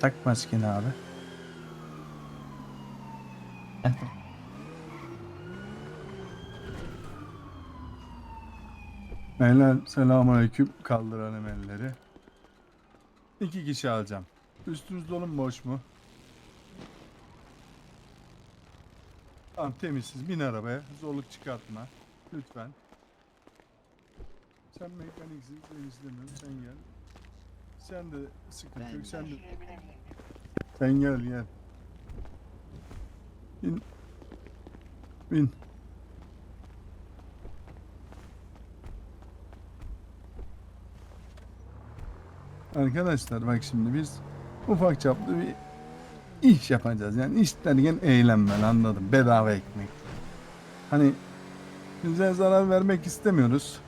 Tak maskeni abi. Beyler selamünaleyküm. Kaldıralım elleri. İki kişi alacağım. Üstünüz dolu mu boş mu? Tamam temizsiz. Bin arabaya. Zorluk çıkartma. Lütfen. Sen mekaniksin. Ben istemiyorum. Sen gel. Sen de sıkıntı yok. Sen de... Sen gel gel. Bin. Bin. Arkadaşlar bak şimdi biz ufak çaplı bir iş yapacağız. Yani iş derken eğlenmeli anladım. Bedava ekmek. Hani bize zarar vermek istemiyoruz.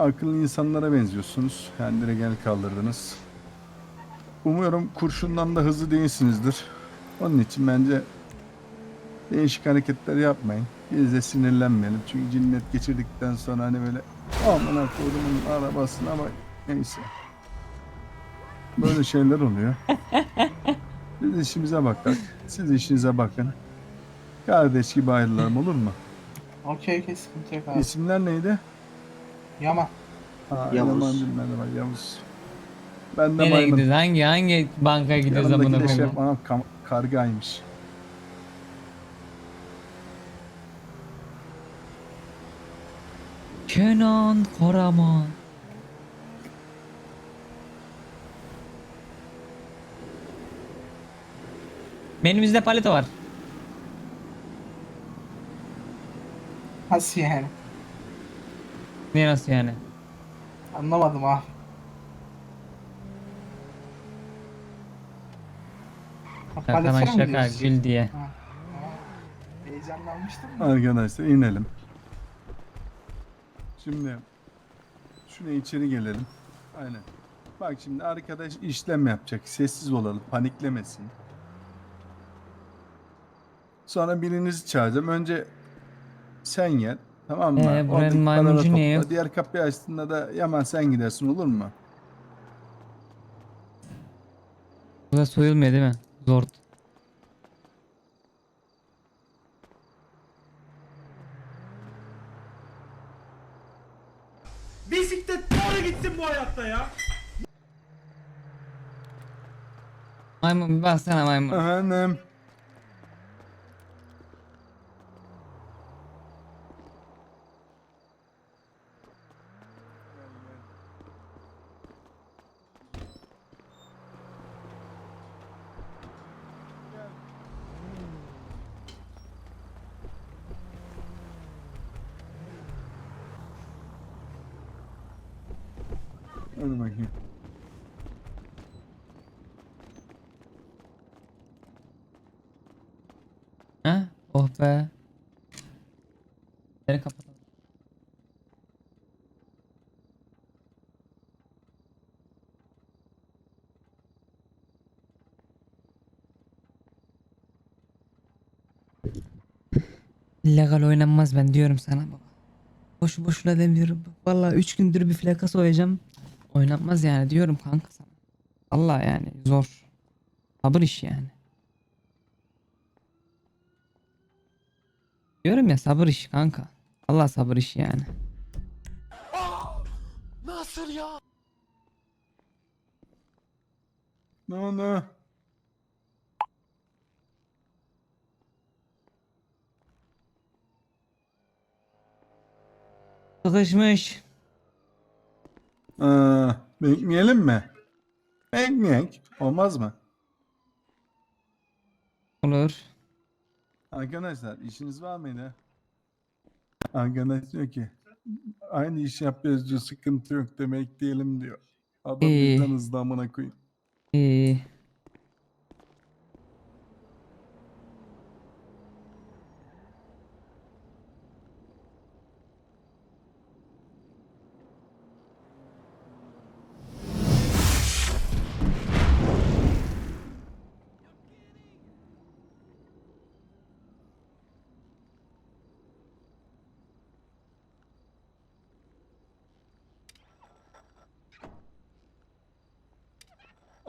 Akıllı insanlara benziyorsunuz. Yani direkt el kaldırdınız. Umuyorum kurşundan da hızlı değilsinizdir. Onun için bence değişik hareketler yapmayın. Biz de sinirlenmeyelim. Çünkü cinnet geçirdikten sonra hani böyle amına koyduğumun arabasına bak. Neyse. Böyle şeyler oluyor. Biz işimize bakalım. Siz işinize bakın. Kardeş gibi ayrılalım olur mu? Okey okey sıkıntı yok abi. İsimler neydi? Yaman. Ha, Yavuz. Yaman bilmem ne var Yavuz. Ben de Nereye maymun. gidiyoruz? Hangi hangi bankaya gidiyoruz amına de koyayım? şef bana kam- kargaymış. Kenan Karaman. Menümüzde paleta var. Nasıl yani? Ne nasıl yani? Anlamadım abi. Ha, Şaka şaka gül diye. Ha, ha. Heyecanlanmıştım da. Arkadaşlar inelim. Şimdi şuna içeri gelelim. Aynen. Bak şimdi arkadaş işlem yapacak. Sessiz olalım. Paniklemesin. Sonra birinizi çağıracağım. Önce sen gel. Tamam mı? Ee, Oradaki buranın paraları maymuncu topla. niye yok? Diğer kapıyı açtığında da Yaman sen gidersin olur mu? Burada soyulmuyor değil mi? Zor. Bisiklet doğru gitsin bu hayatta ya. Maymun bir baksana maymun. Efendim. Hadi bakayım. Ha? Oh be. Seni kapatalım. Legal oynanmaz ben diyorum sana baba. Boşu boşuna demiyorum. Vallahi 3 gündür bir plaka soyacağım. Oynanmaz yani diyorum kanka sana. Allah yani zor. Sabır iş yani. Diyorum ya sabır işi kanka. Allah sabır işi yani. Ne oldu? Sıkışmış. Aa, bekleyelim mi? Bekleyek. Olmaz mı? Olur. Arkadaşlar işiniz var mıydı? Arkadaş diyor ki aynı iş yapıyoruz diyor sıkıntı yok demek diyelim diyor. Adam İyi. bizden hızlı amına koyayım.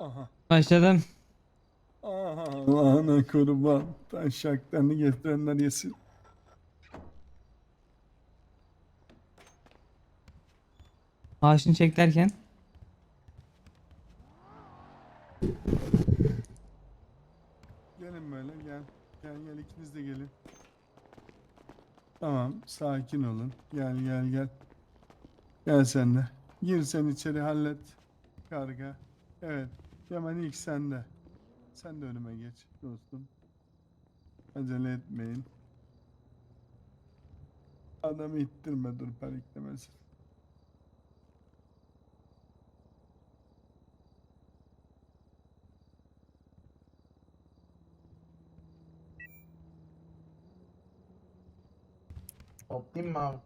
Aha. Başladım. Aha. Ana kurban. Taşaklarını getirenler yesin. Maaşını çek derken. Gelin böyle gel. Gel gel ikiniz de gelin. Tamam sakin olun. Gel gel gel. Gel sen de. Gir sen içeri hallet. Karga. Evet. Hemen ilk sende. Sen de önüme geç dostum. Acele etmeyin. Adamı ittirme dur paniklemesin. Toplayayım mı abi?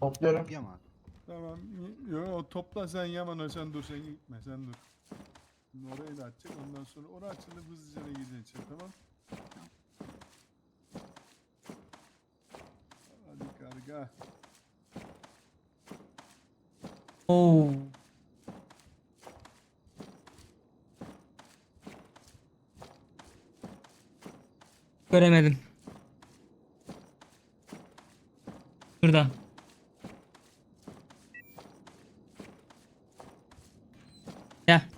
Topluyorum. Yaman. Tamam. Yo, topla sen Yaman sen dur sen gitme sen dur. Şimdi orayı da açacak ondan sonra orası açılıp hızlıca da gidecek tamam. Hadi karga. Oo. Göremedim. Şurada. Gel.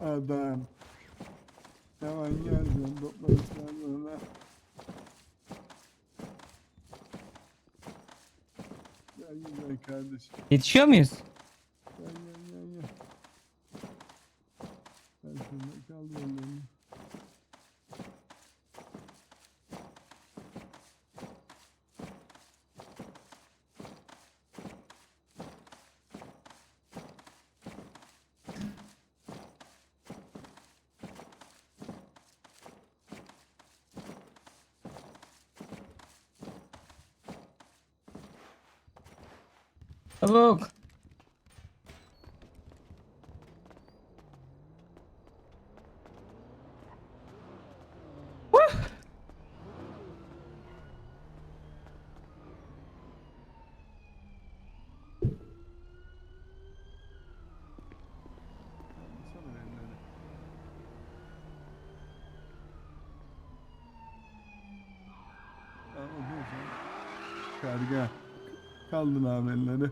Adam adam. Yaman gel sen topladıktan sonra. Gel güzel kardeşim. Yetişiyor muyuz? Gel gel gel gel. Gel şöyle kaldır ellerini. Çabuk. Sana elleri. Tamam hocam. Karga. Kaldın abi elleri.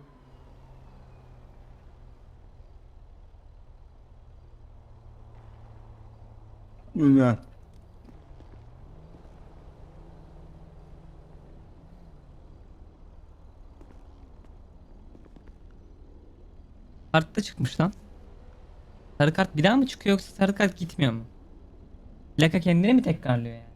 Güzel. Kart da çıkmış lan. Sarı kart bir daha mı çıkıyor yoksa sarı kart gitmiyor mu? Plaka kendini mi tekrarlıyor yani?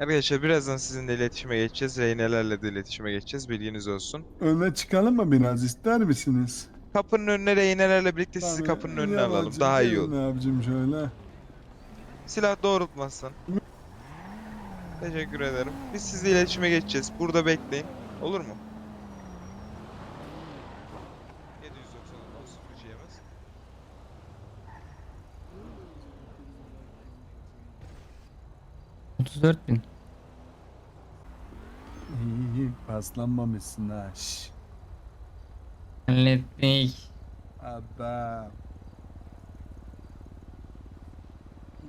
Arkadaşlar birazdan sizinle iletişime geçeceğiz. Reynelerle de iletişime geçeceğiz. Bilginiz olsun. Öne çıkalım mı biraz ister misiniz? Kapının önüne reynelerle birlikte sizi Tabii, kapının önüne alalım. Daha iyi gelin olur. abicim şöyle. Silah doğrultmazsan. Teşekkür ederim. Biz sizle iletişime geçeceğiz. Burada bekleyin. Olur mu? 34 bin. İyi iyi paslanmamışsın ha. şş. Hallettik. Adam.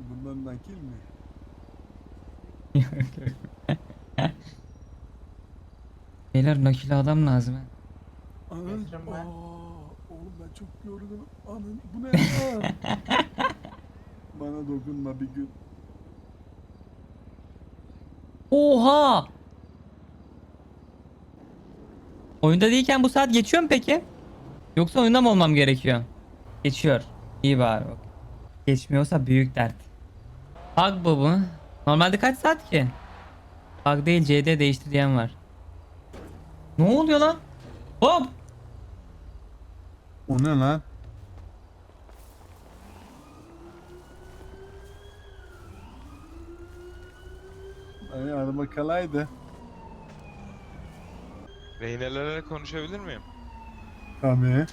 Bundan nakil mi? Beyler nakil adam lazım. ha. Anın. Oğlum ben çok yorgunum. Anın. Bu ne ya? Bana dokunma bir gün. Oha! Oyunda değilken bu saat geçiyor mu peki? Yoksa oyunda mı olmam gerekiyor? Geçiyor. İyi bari. Geçmiyorsa büyük dert. Bug bu bu. Normalde kaç saat ki? Bug değil CD değişti diyen var. Ne oluyor lan? Hop! O ne lan? Araba kalaydı. Reynelerle konuşabilir miyim? Tabii.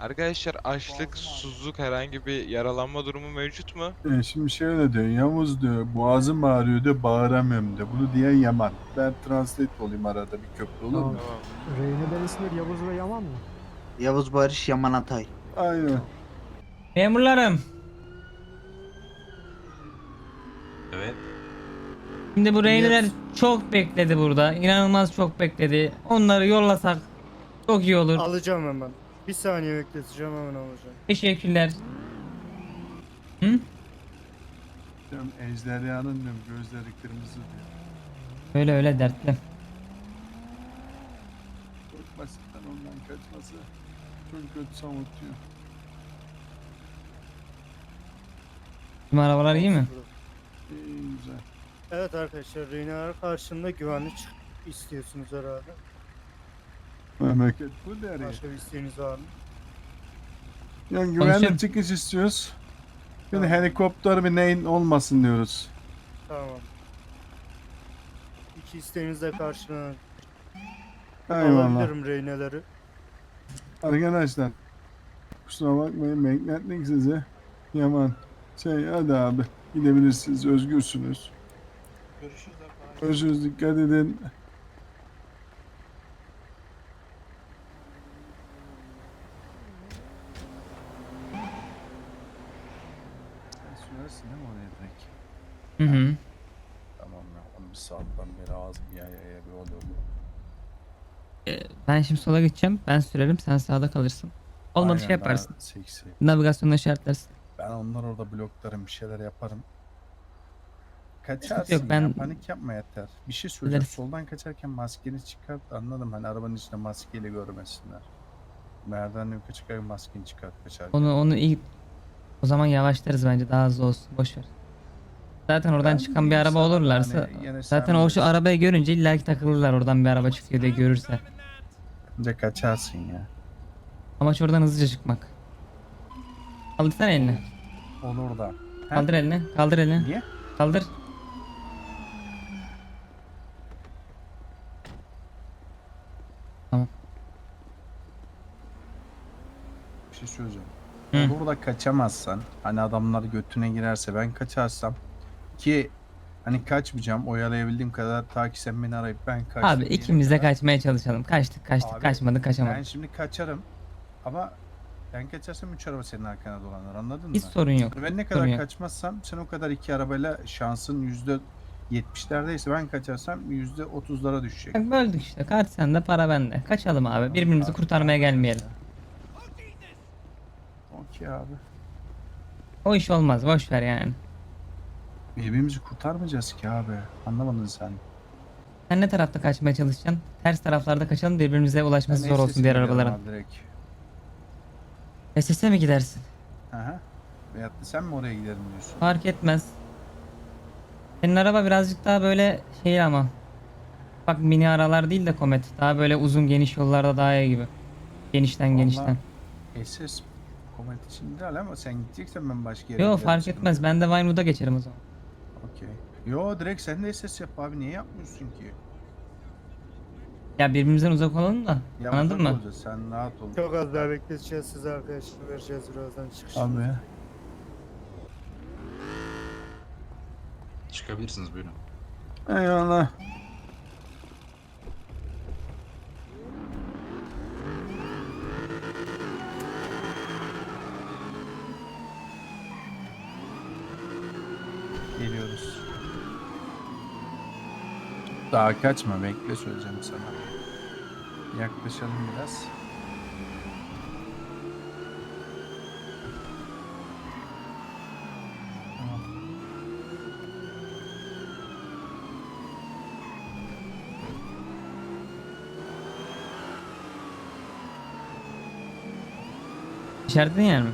Arkadaşlar açlık, susuzluk herhangi bir yaralanma durumu mevcut mu? E, şimdi şöyle diyor Yavuz diyor boğazım ağrıyor diyor bağıramıyorum diyor. Bunu diyen Yaman. Ben translate olayım arada bir köprü olur mu? Tamam. Rehineler isimleri Yavuz ve Yaman mı? Yavuz Barış Yaman Atay. Aynen. Memurlarım. Evet. Şimdi bu Dinliyoruz. çok bekledi burada. İnanılmaz çok bekledi. Onları yollasak çok iyi olur. Alacağım hemen. Bir saniye bekleteceğim hemen alacağım. Teşekkürler. Hı? Diyorum ejderhanın diyorum gözleri kırmızı diyor. Öyle öyle dertli. Basitten ondan kaçması çok kötü savutuyor. Bizim arabalar iyi mi? İyi güzel. Evet arkadaşlar rehineler karşında güvenlik istiyorsunuz herhalde. Memleket bu der ya. Başka bir isteğiniz var mı? Yani Konuşalım. güvenli çıkış istiyoruz. Bir de Tamam. helikopter bir neyin olmasın diyoruz. Tamam. İki isteğiniz de karşılanır. Eyvallah. Alabilirim rehineleri. Arkadaşlar kusura bakmayın beklettik sizi. Yaman şey hadi abi gidebilirsiniz özgürsünüz. Görüşürüz arkadaşlar. Görüşürüz dikkat edin. Sen sürersin değil mi oraya direkt? Hı hı. Tamam ya. Onu bir saatten beri ağzım ya ya ya bir oluyor bu. Ee, Ben şimdi sola geçeceğim. Ben sürerim. Sen sağda kalırsın. Olmadı Aynen, şey yaparsın. Seksi. Navigasyonda işaretlersin. Ben onlar orada bloklarım bir şeyler yaparım. Kaçarsın yok, ya, ben- panik yapma yeter. Bir şey söyleyeceğim. Soldan kaçarken maskeni çıkart anladım hani arabanın içinde maskeyle görmesinler. Merdivenle yukarı çıkarken maskeni çıkart kaçarken. Onu onu iyi o zaman yavaşlarız bence daha hızlı olsun. Boş ver. Zaten oradan Ben çıkan bir bileyim araba sana, olurlarsa hani yine sen zaten o şu bilirsin. arabayı görünce illaki takılırlar oradan bir araba çıkıyor diye görürse. Bence kaçarsın ya. Amaç oradan hızlıca çıkmak. Kaldırsana elini. Olur da. Kaldır elini. Kaldır elini. Niye? Kaldır. Şey söyleyeceğim. Hı. Burada kaçamazsan hani adamlar götüne girerse ben kaçarsam ki hani kaçmayacağım oyalayabildiğim kadar ta ki sen beni arayıp ben kaçtım. Abi diyene ikimiz de kadar- kaçmaya çalışalım. Kaçtık kaçtık Abi, kaçmadık kaçamadık. Ben şimdi kaçarım ama ben kaçarsam üç araba senin arkana dolanır anladın mı? Hiç sorun yok. Ben ne sorun kadar yok. kaçmazsam sen o kadar iki arabayla şansın yüzde yetmişlerdeyse ben kaçarsam yüzde otuzlara düşecek. Bak böldük işte. Kart sende para bende. Kaçalım abi. Birbirimizi kurtarmaya gelmeyelim. Okey abi. O iş olmaz. Boş ver yani. Birbirimizi kurtarmayacağız ki abi. Anlamadın sen. Sen ne tarafta kaçmaya çalışacaksın? Ters taraflarda kaçalım birbirimize ulaşması Ben zor olsun SS'e diğer arabaların. abi direkt. SS'e mi gidersin? Aha. Veyahut da sen mi oraya giderim diyorsun? Fark etmez. Senin araba birazcık daha böyle şey ama. Bak mini aralar değil de Comet. Daha böyle uzun geniş yollarda daha iyi gibi. Genişten Vallahi genişten. SS koment için değil ama sen gideceksen ben başka yere Yo fark etmez. Ben de Vinewood'a geçerim o zaman. Okey. Yo direkt sen de SS yap abi niye yapmıyorsun ki? Ya birbirimizden uzak olalım da. Ya Anladın uzak mı? olacağız, Sen rahat ol. Çok az daha bekleteceğiz size arkadaşlar. Vereceğiz birazdan çıkış. Abi. Çıkabilirsiniz buyurun. Eyvallah. Daha kaçma bekle söyleyeceğim sana. Yaklaşalım biraz. Tamam. İçeride yani mi?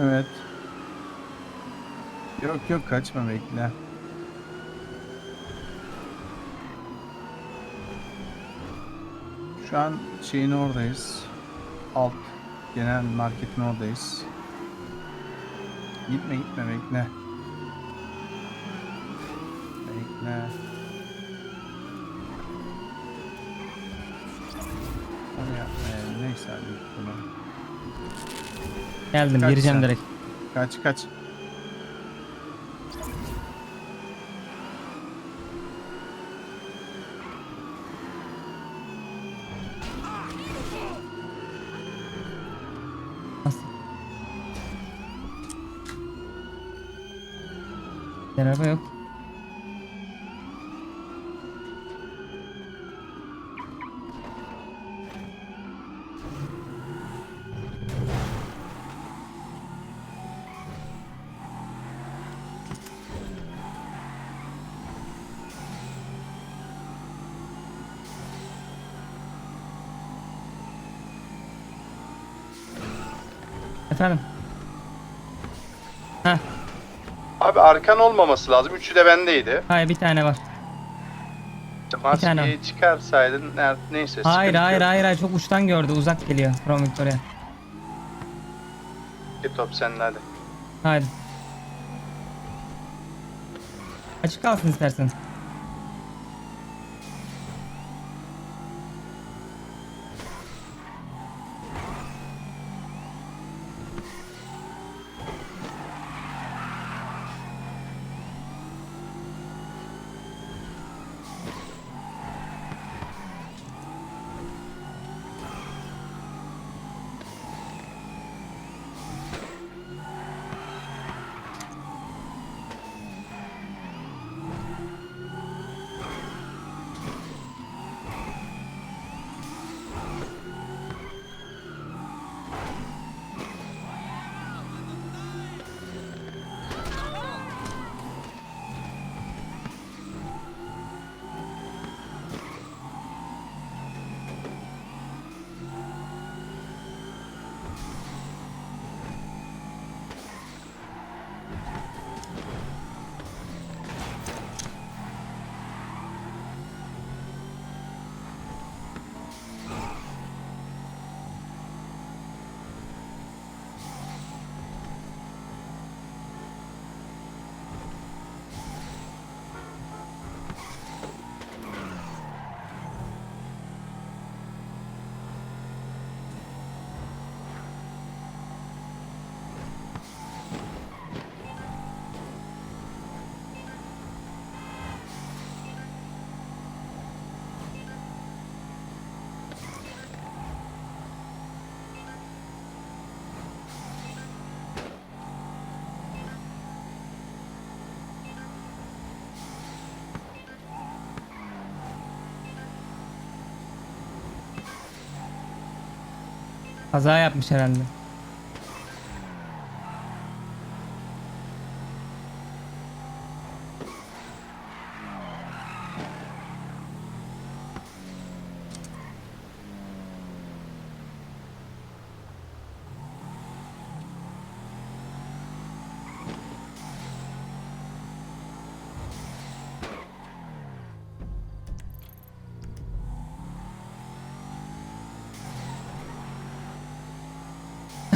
Evet. Yok yok kaçma bekle. Şu an şeyin oradayız. Alt genel marketin oradayız. Gitme gitme bekle. Bekle. Onu yapma yani. Neyse hadi bunu. Geldim Kaç gireceğim sen? direkt. Kaç kaç. Nasıl? Bir Araba yok. Efendim? Heh, Abi arkan olmaması lazım. Üçü de bendeydi. hayır bir tane var. tane. Maskeyi çıkarsaydın neyse. Hayır sıkıntı hayır yok. hayır hayır çok uçtan gördü uzak geliyor From Victoria. Bir top senin hadi. Haydi. Açık kalsın istersen. Kaza yapmış herhalde.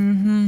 Mhm.